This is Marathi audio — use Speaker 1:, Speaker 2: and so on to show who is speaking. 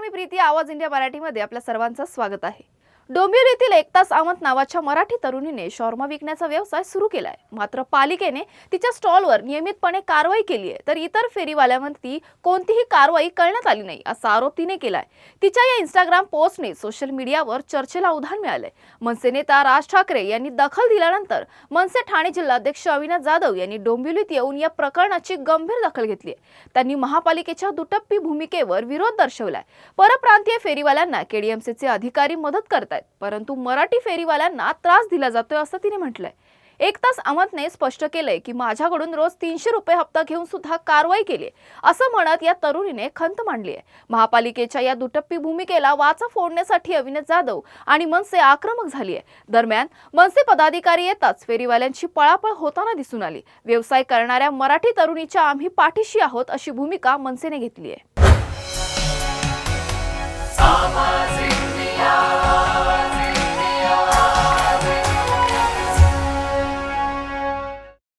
Speaker 1: नमस्कार मी प्रीती आवाज इंडिया मराठीमध्ये आपल्या सर्वांचं स्वागत आहे. डोंबिवलीतील एकता सावंत नावाच्या मराठी तरुणीने शॉर्मा विकण्याचा व्यवसाय सुरू केलाय. मात्र पालिकेने तिच्या स्टॉलवर नियमितपणे कारवाई केली आहे. तर इतर फेरीवाल्यांवरती कोणतीही कारवाई करण्यात आली नाही असा आरोप तिने केलाय. तिच्या या इंस्टाग्राम पोस्टने सोशल मीडियावर चर्चेला उधाण मिळालंय. मनसे नेता राज ठाकरे यांनी दखल दिल्यानंतर मनसे ठाणे जिल्हाध्यक्ष अविनाश जाधव यांनी डोंबिवलीत येऊन या प्रकरणाची गंभीर दखल घेतली आहे. त्यांनी महापालिकेच्या दुटप्पी भूमिकेवर विरोध दर्शवलाय. परप्रांतीय फेरीवाल्यांना केडीएमसीचे अधिकारी मदत आहेत. परंतु मराठी फेरीवाल्यांना त्रास दिला जातोय असं तिने म्हटलंय. एक तास अमतने स्पष्ट केलंय की माझ्याकडून रोज तीनशे रुपये हप्ता घेऊन सुद्धा कारवाई केली असं म्हणत या तरुणीने खंत मांडली आहे. महापालिकेच्या या दुटप्पी भूमिकेला वाचा फोडण्यासाठी अविनाश जाधव आणि मनसे आक्रमक झाली आहे. दरम्यान मनसे पदाधिकारी येताच फेरीवाल्यांची पळापळ होताना दिसून आली. व्यवसाय करणाऱ्या मराठी तरुणीच्या आम्ही पाठीशी आहोत अशी भूमिका मनसेने घेतली आहे.